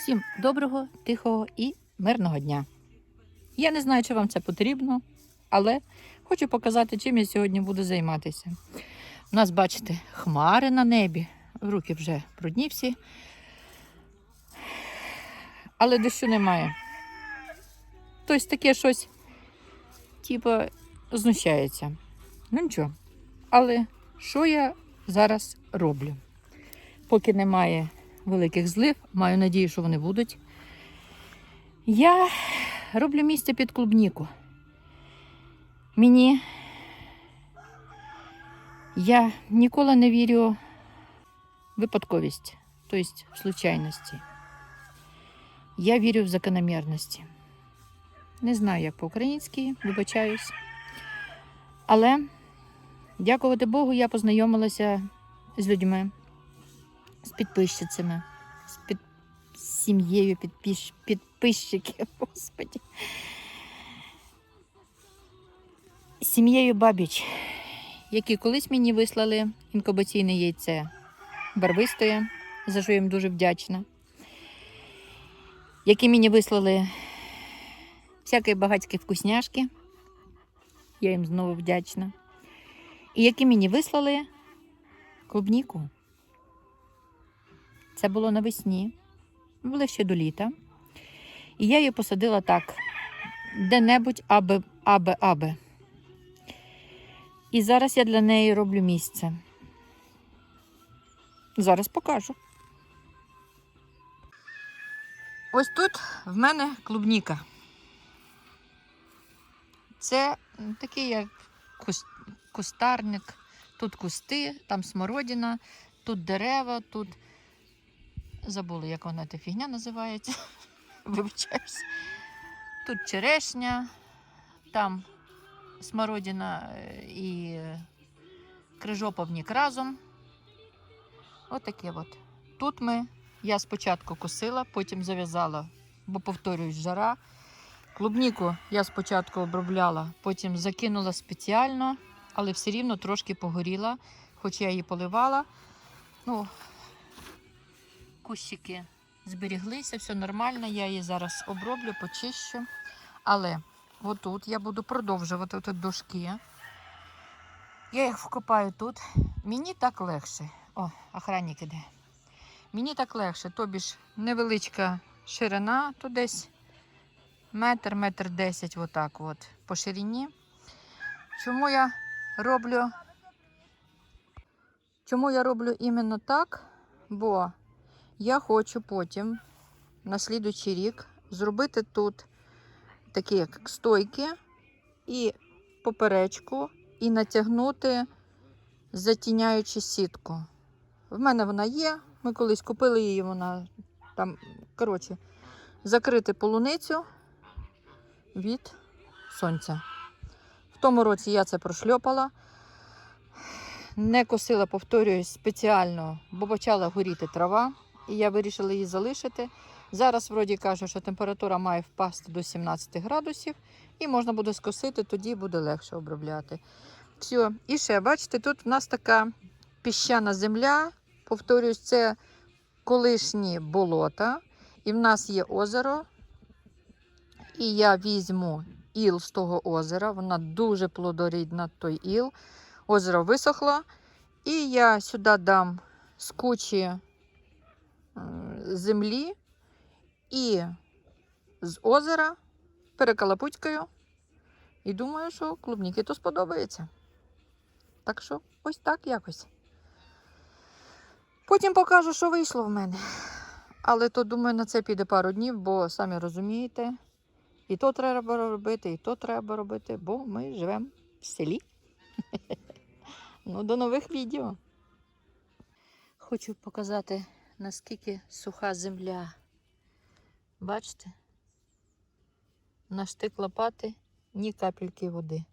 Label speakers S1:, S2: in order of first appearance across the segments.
S1: Всім доброго, тихого і мирного дня. Я не знаю, чи вам це потрібно, але хочу показати, чим я сьогодні буду займатися. У нас, бачите, хмари на небі, руки вже брудні всі, але дощу немає. Тобто таке щось, типу, знущається. Ну нічого. Але що я зараз роблю? Поки немає великих злив, маю надію, що вони будуть. Я роблю місце під клубніку. Мені я ніколи не вірю в випадковість, тобто в случайності. Я вірю в закономірності. Не знаю, як по-українськи, вибачаюсь. Але, дякувати Богу, я познайомилася з людьми, з підписчицями, з, під... сім'єю підпіш... підписчиків, Господі. Сім'єю Бабіч, які колись мені вислали інкубаційне яйце барвистої, за що їм дуже вдячна. Які мені вислали всякі багатські вкусняшки. Я їм знову вдячна. І які мені вислали клубніку. Це було навесні, ближче до літа. І я її посадила так, де-небудь аби, аби, аби. І зараз я для неї роблю місце. Зараз покажу. Ось тут в мене клубніка. Це такий як кус- кустарник. Тут кусти, там смородина, тут дерева, тут забула, як вона та фігня називається. Вибачаюсь. Тут черешня, там смородина е, і крижоповнік разом. Отаке от. Тут ми, я спочатку косила, потім зав'язала, бо повторююсь, жара. Клубніку я спочатку обробляла, потім закинула спеціально, але все рівно трошки погоріла, хоч я її поливала. Ну, кущики зберіглися, все нормально. Я її зараз оброблю, почищу. Але отут я буду продовжувати тут дошки. Я їх вкопаю тут. Мені так легше. О, охранник іде. Мені так легше, тобі ж невеличка ширина, то десь метр, метр десять, отак от по ширині. Чому я роблю? Чому я роблю іменно так? Бо я хочу потім на слідуючий рік зробити тут такі як стойки і поперечку, і натягнути затіняючи сітку. В мене вона є. Ми колись купили її, вона там, коротше, закрити полуницю від сонця. В тому році я це прошльопала. Не косила, повторююсь, спеціально, бо почала горіти трава, і я вирішила її залишити. Зараз, вроді кажу, що температура має впасти до 17 градусів, і можна буде скосити, тоді буде легше обробляти. Все, і ще, бачите, тут в нас така піщана земля. Повторюсь, це колишні болота, і в нас є озеро. І я візьму іл з того озера. Вона дуже плодорідна, той іл. Озеро висохло. І я сюди дам з кучі землі і з озера перекалапуцькаю. І думаю, що клубніки то сподобається. Так що ось так якось. Потім покажу, що вийшло в мене. Але то, думаю, на це піде пару днів, бо самі розумієте, і то треба робити, і то треба робити, бо ми живемо в селі. Ну, до нових відео. Хочу показати, наскільки суха земля. Бачите? На штик лопати ні капельки води.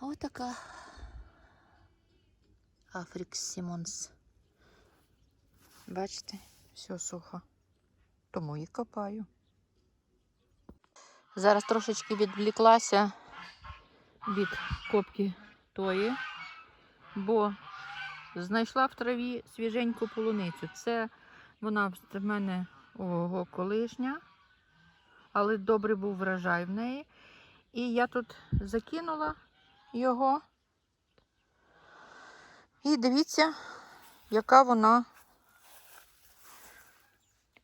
S1: Ось така Африкс Сімонс. Бачите, все сухо. Тому і копаю. Зараз трошечки відвліклася від копки тої, бо знайшла в траві свіженьку полуницю. Це Вона в мене ого, колишня, але добрий був врожай в неї. І я тут закинула його. І дивіться, яка вона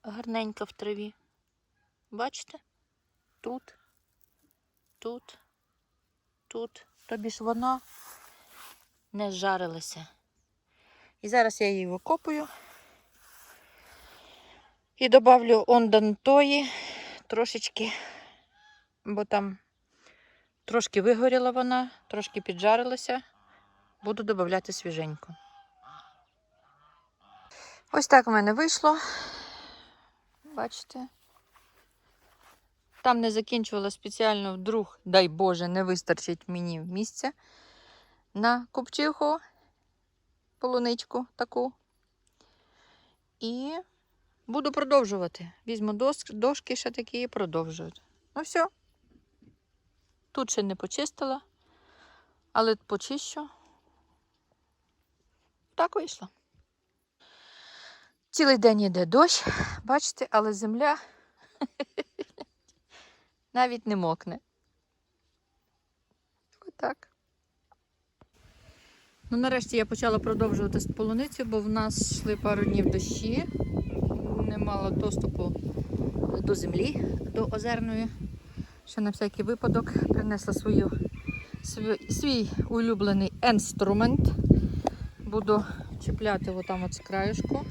S1: гарненька в траві. Бачите? Тут, тут, тут. Тобі ж вона не жарилася. І зараз я її викопую. І добавлю ондан тої трошечки, бо там трошки вигоріла вона, трошки піджарилася. Буду додавати свіженько. Ось так в мене вийшло. Бачите? Там не закінчувала спеціально вдруг, дай Боже, не вистачить мені місця на купчиху, полуничку таку. І буду продовжувати. Візьму дошки ще такі і продовжую. Ну все. Тут ще не почистила, але почищу. Так вийшло. Цілий день йде дощ, бачите, але земля навіть не мокне. Отак. Ну, нарешті я почала продовжувати полуницю, бо в нас йшли пару днів дощі. Не мала доступу до землі, до озерної. Ще на всякий випадок принесла свою, свій, свій улюблений інструмент. Буду чіпляти отам от з краюшку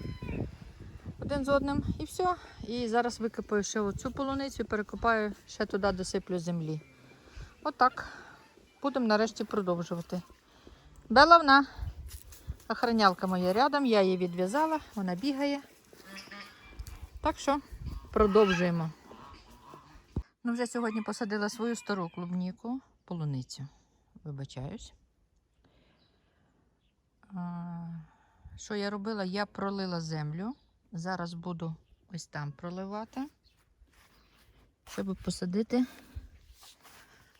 S1: один з одним і все. І зараз викопаю ще оцю полуницю перекопаю, ще туди досиплю землі. Отак. Будемо нарешті продовжувати. Беловна, охранялка моя рядом, я її відв'язала, вона бігає. Так що продовжуємо. Ну, вже сьогодні посадила свою стару клубніку, полуницю. Вибачаюсь. Що я робила? Я пролила землю. Зараз буду ось там проливати, щоб посадити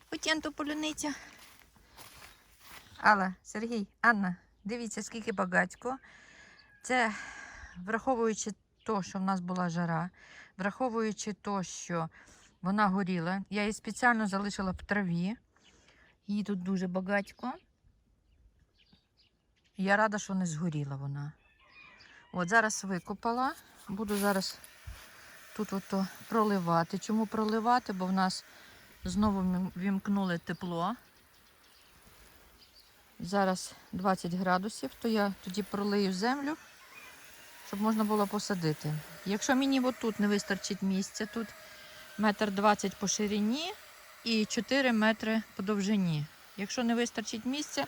S1: потянту полуницю. Алла, Сергій, Анна, дивіться, скільки багатько. Це враховуючи те, що в нас була жара, враховуючи те, що вона горіла, я її спеціально залишила в траві. Її тут дуже багатько. Я рада, що не згоріла вона. От зараз викопала. Буду зараз тут ото проливати. Чому проливати? Бо в нас знову вімкнули тепло. Зараз 20 градусів, то я тоді пролию землю, щоб можна було посадити. Якщо мені отут не вистачить місця, тут метр 20 по ширині і 4 метри по довжині. Якщо не вистачить місця,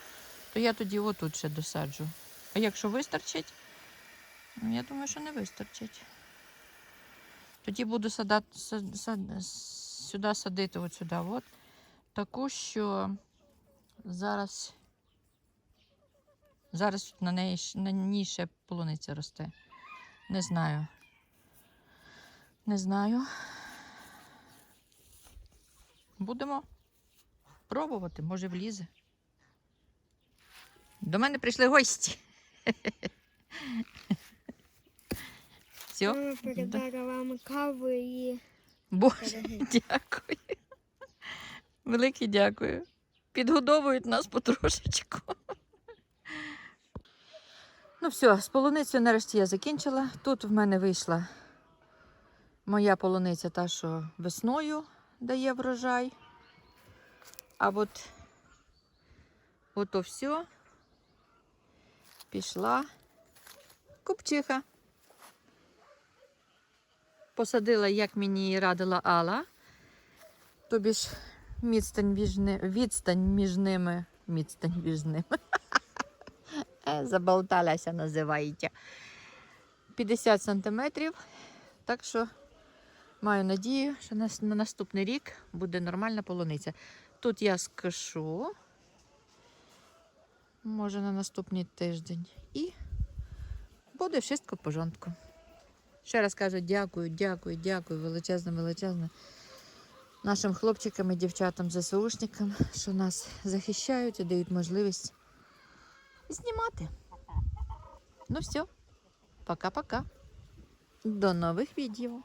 S1: то я тоді отут ще досаджу. А якщо вистачить, ну, я думаю, що не вистачить. Тоді буду садати, сад, сад, сюди садити, от сюди, от, таку, що зараз, зараз на, неї, на ній ще полуниця росте. Не знаю. Не знаю. Будемо пробувати, може влізе. До мене прийшли гості. Все,
S2: Мама передала вам каву і
S1: Боже, дякую. Велике дякую. Підгодовують нас потрошечку. Ну все, з полуницею нарешті я закінчила. Тут в мене вийшла моя полуниця, та, що весною дає врожай. А от ото все пішла купчиха. Посадила, як мені радила Алла. Тобі ж відстань між, відстань між ними. Відстань між ними. Е, Заболталася називається. 50 сантиметрів. Так що маю надію, що на, на наступний рік буде нормальна полуниця. Тут я скишу. Може на наступний тиждень. І буде в порządku. Ще раз кажу дякую, дякую, дякую, величезно, величезно нашим хлопчикам і дівчатам, ЗСУшникам, що нас захищають і дають можливість знімати. Ну все, пока-пока. До нових відео!